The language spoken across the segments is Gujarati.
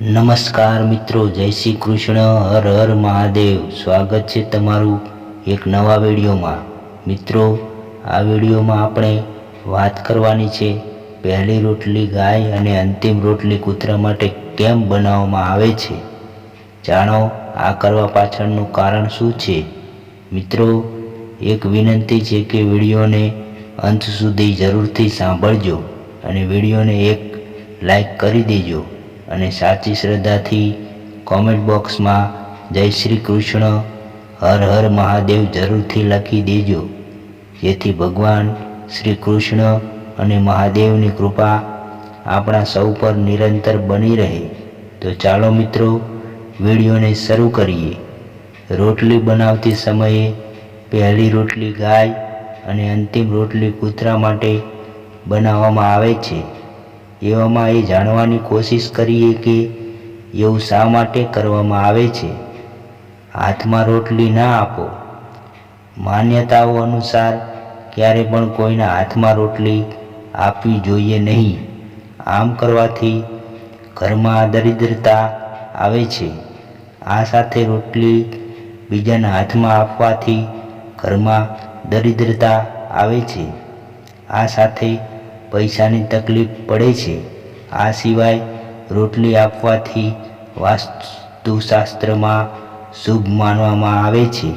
નમસ્કાર મિત્રો, જય શ્રી કૃષ્ણ, હર હર મહાદેવ. સ્વાગત છે તમારું એક નવા વિડીયોમાં. મિત્રો, આ વિડીયોમાં આપણે વાત કરવાની છે, પહેલી રોટલી ગાય અને અંતિમ રોટલી કૂતરા માટે કેમ બનાવવામાં આવે છે. જાણો, આ કરવા પાછળનું કારણ શું છે? મિત્રો, એક વિનંતી છે કે વિડીયોને અંત સુધી જરૂરથી સાંભળજો અને વિડીયોને એક લાઈક કરી દેજો. અને સાચી શ્રદ્ધાથી કોમેન્ટ બોક્સમાં જય શ્રી કૃષ્ણ, હર હર મહાદેવ જરૂરથી લખી દેજો. જેથી ભગવાન શ્રી કૃષ્ણ અને મહાદેવની કૃપા આપણા સૌ પર નિરંતર બની રહે. તો ચાલો મિત્રો, વિડીયોને શરૂ કરીએ. રોટલી બનાવતી સમયે પહેલી રોટલી ગાય અને અંતિમ રોટલી કૂતરા માટે બનાવવામાં આવે છે. એવામાં એ જાણવાની કોશિશ કરીએ કે એવું શા માટે કરવામાં આવે છે? હાથમાં રોટલી ના આપો. માન્યતાઓ અનુસાર ક્યારે પણ કોઈના હાથમાં રોટલી આપવી જોઈએ નહીં. આમ કરવાથી ઘરમાં દરિદ્રતા આવે છે. આ સાથે રોટલી બીજાના હાથમાં આપવાથી ઘરમાં દરિદ્રતા આવે છે. આ સાથે પૈસાની તકલીફ પડે છે. આ સિવાય રોટલી આપવાથી વાસ્તુશાસ્ત્રમાં શુભ માનવામાં આવે છે.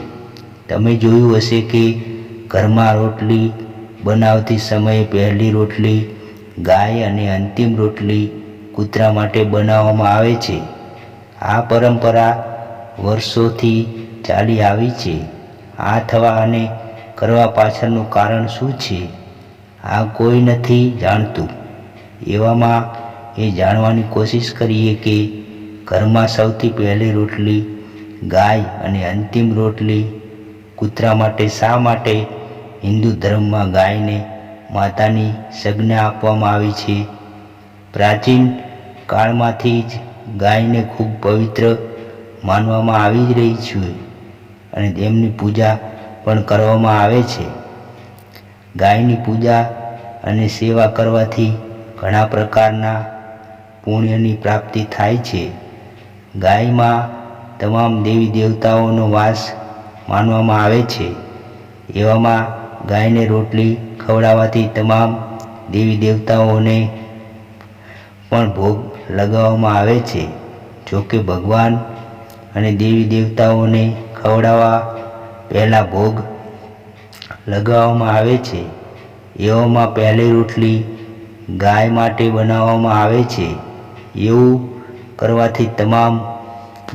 તમે જોયું હશે કે ઘરમાં રોટલી બનાવતી સમયે પહેલી રોટલી, ગાય અને અંતિમ રોટલી કૂતરા માટે બનાવવામાં આવે છે. આ પરંપરા વર્ષોથી ચાલી આવી છે. આ થવા અને કરવા પાછળનું કારણ શું છે? આ કોઈ નથી જાણતું. એવામાં એ જાણવાની કોશિશ કરીએ કે ઘરમાં સૌથી પહેલી રોટલી, ગાય અને અંતિમ રોટલી કૂતરા માટે શા માટે? હિન્દુ ધર્મમાં ગાયને માતાની સંજ્ઞા આપવામાં આવી છે. પ્રાચીન કાળમાંથી જ ગાયને ખૂબ પવિત્ર માનવામાં આવી જ રહી છે અને તેમની પૂજા પણ કરવામાં આવે છે. ગાયની પૂજા અને સેવા કરવાથી ઘણા પ્રકારના પુણ્યની પ્રાપ્તિ થાય છે. ગાયમાં તમામ દેવી દેવતાઓનો વાસ માનવામાં આવે છે. એવામાં ગાયને રોટલી ખવડાવવાથી તમામ દેવી દેવતાઓને પણ ભોગ લગાવવામાં આવે છે. જોકે ભગવાન અને દેવી દેવતાઓને ખવડાવવા પહેલાં ભોગ લગાવવામાં આવે છે. એવામાં પહેલી રોટલી ગાય માટે બનાવવામાં આવે છે. એવું કરવાથી તમામ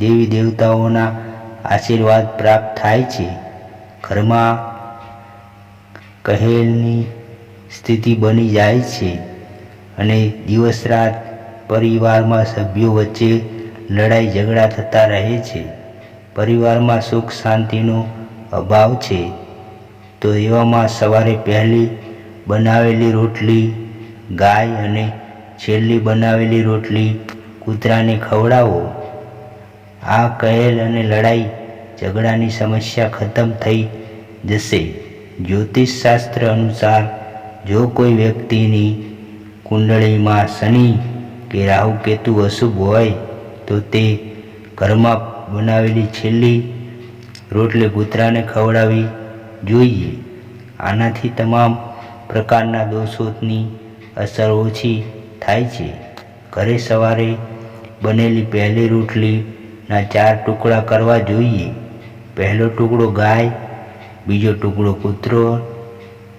દેવી દેવતાઓના આશીર્વાદ પ્રાપ્ત થાય છે. ઘરમાં કહેલની સ્થિતિ બની જાય છે અને દિવસ રાત પરિવારમાં સભ્યો વચ્ચે લડાઈ ઝઘડા થતા રહે છે. પરિવારમાં સુખ શાંતિનો અભાવ છે. તો એવામાં સવારે પહેલી બનાવેલી રોટલી, ગાય અને છેલ્લી બનાવેલી રોટલી, કૂતરાને ખવડાવો. આ કહેલ અને લડાઈ ઝઘડાની સમસ્યા ખતમ થઈ જશે. જ્યોતિષ શાસ્ત્ર અનુસાર, જો કોઈ વ્યક્તિની કુંડળીમાં શનિ કે રાહુ કેતુ અશુભ હોય, તો તે ઘરમાં બનાવેલી છેલ્લી રોટલી કૂતરાને ખવડાવી જોઈએ. આનાથી તમામ પ્રકારના દોષોની અસર ઓછી થાય છે. ઘરે સવારે બનેલી પહેલી રોટલીના ચાર ટુકડા કરવા જોઈએ. પહેલો ટુકડો ગાય, બીજો ટુકડો કૂતરો,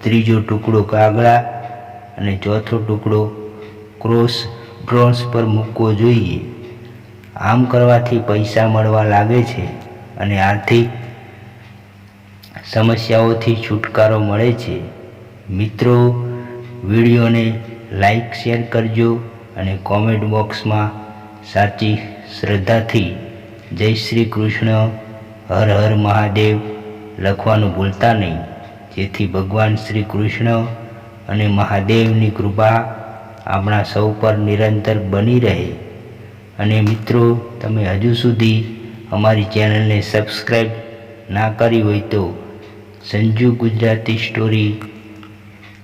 ત્રીજો ટુકડો કાગડા અને ચોથો ટુકડો ક્રોસ ડ્રોન્સ પર મૂકવો જોઈએ. આમ કરવાથી પૈસા મળવા લાગે છે અને આર્થિક સમસ્યાઓથી છુટકારો મળે છે. મિત્રો, વિડીયોને લાઈક, શેર કરજો અને કોમેન્ટ બોક્સમાં સાચી શ્રદ્ધાથી જય શ્રી કૃષ્ણ, હર હર મહાદેવ લખવાનું ભૂલતા નહીં. જેથી ભગવાન શ્રી કૃષ્ણ અને મહાદેવની કૃપા આપણા સૌ પર નિરંતર બની રહે. અને મિત્રો, તમે હજુ સુધી અમારી ચેનલને સબસ્ક્રાઈબ ના કરી હોય તો સંજુ ગુજરાતી સ્ટોરી